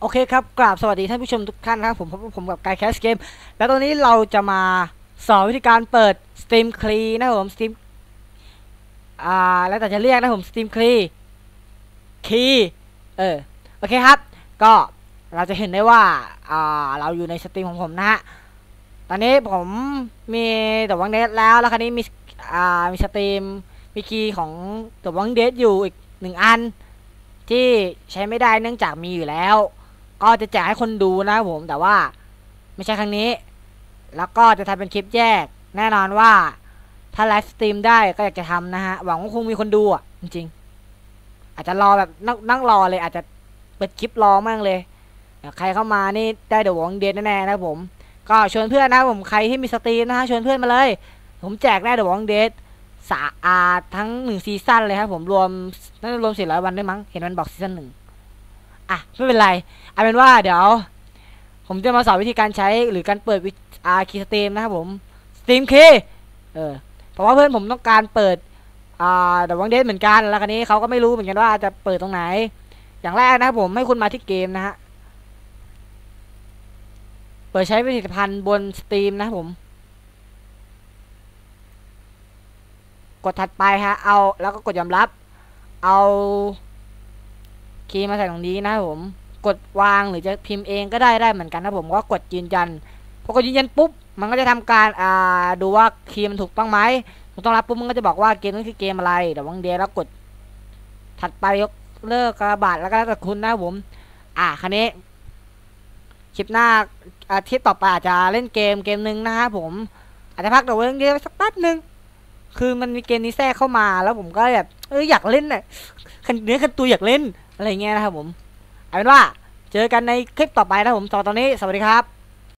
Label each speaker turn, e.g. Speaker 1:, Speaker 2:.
Speaker 1: โอเคครับ กราบสวัสดีท่านผู้ชมทุกท่านครับ ผมพบผมกับกายแคสเกม แล้วตอนนี้เราจะมาสอนวิธีการเปิด Steam Key นะผม Steam อ่า แล้วแต่จะเรียกนะผม Steam Key Key เออ โอเคครับ ก็เราจะเห็นได้ว่า อ่า เราอยู่ในสตรีมของผมนะฮะ ตอนนี้ผมมีต่วังเดทแล้ว แล้วคราวนี้มี อ่า มีสตรีม มีคีย์ของตัววังเดทอยู่อีกหนึ่งอัน ที่ใช้ไม่ได้เนื่องจากมีอยู่แล้ว ก็จะแจกให้คนดูนะครับผมแต่ว่าไม่ใช่ครั้งนี้ แล้วก็จะทำเป็นคลิปแยก แน่นอนว่าถ้าไลฟ์สตรีมได้ก็อยากจะทำนะฮะ หวังว่าคงมีคนดูอะ จริงๆ อาจจะรอแบบนั่งนั่งรอเลย อาจจะเปิดคลิปรอมั่งเลย ใครเข้ามานี่ได้เดี๋ยววังเดนแน่ๆนะครับผม ก็ชวนเพื่อนนะผมใครที่มีสตรีมนะฮะชวนเพื่อนมาเลย ผมแจกได้เดี๋ยววังเดทสาอาทั้งหนึ่งซีซั่นเลยครับผมรวมน่าจะรวมสี่ร้อยวันด้วยมั้งเห็นมันบอกซีซั่นหนึ่ง อะไม่เป็นไรเอาเป็นว่าเดี๋ยว ผมจะมาสอนวิธีการใช้หรือการเปิดวิอาคีสตรีมนะครับผมสตรีมคีเออเพราะว่าเพื่อนผมต้องการเปิดอ่าเดวังเดทเหมือนกันแล้วคราวนี้เขาก็ไม่รู้เหมือนกันว่าจะเปิดตรงไหน อย่างแรกนะครับผมให้คุณมาที่เกมนะฮะเปิดใช้ผลิตภัณฑ์บนสตรีมนะครับผมกดถัดไปฮะ เอาแล้วก็กดยอมรับ เอา คีย์มาใส่ตรงนี้นะครับผม กดวางหรือจะพิมพ์เองก็ได้ได้เหมือนกันนะผมก็กดยืนยันพอกดยืนยันปุ๊บมันก็จะทำการอ่าดูว่าคีย์มันถูกต้องไหมถูกต้องรับปุ๊บมันก็จะบอกว่าเกมนี้คือเกมอะไรเดี๋ยววังเดียวแล้วกด ถัดไปยกเลิกกระบาดแล้วก็แล้วแต่คุณนะผม อ่าคันนี้คลิปหน้าอาทิตย์ต่อไปอาจจะเล่นเกมเกมหนึ่งนะครับผม อาจจะพักเดี๋ยววังเดียวสักแป๊บหนึ่งคือมันมีเกมนี้แทรกเข้ามาแล้วผมก็แบบเอออยากเล่นน่ะคันเนื้อคันตัวอยากเล่น อะไรเงี้ยนะครับผมเอาเป็นว่าเจอกันในคลิปต่อไปนะผมตอนนี้สวัสดีครับ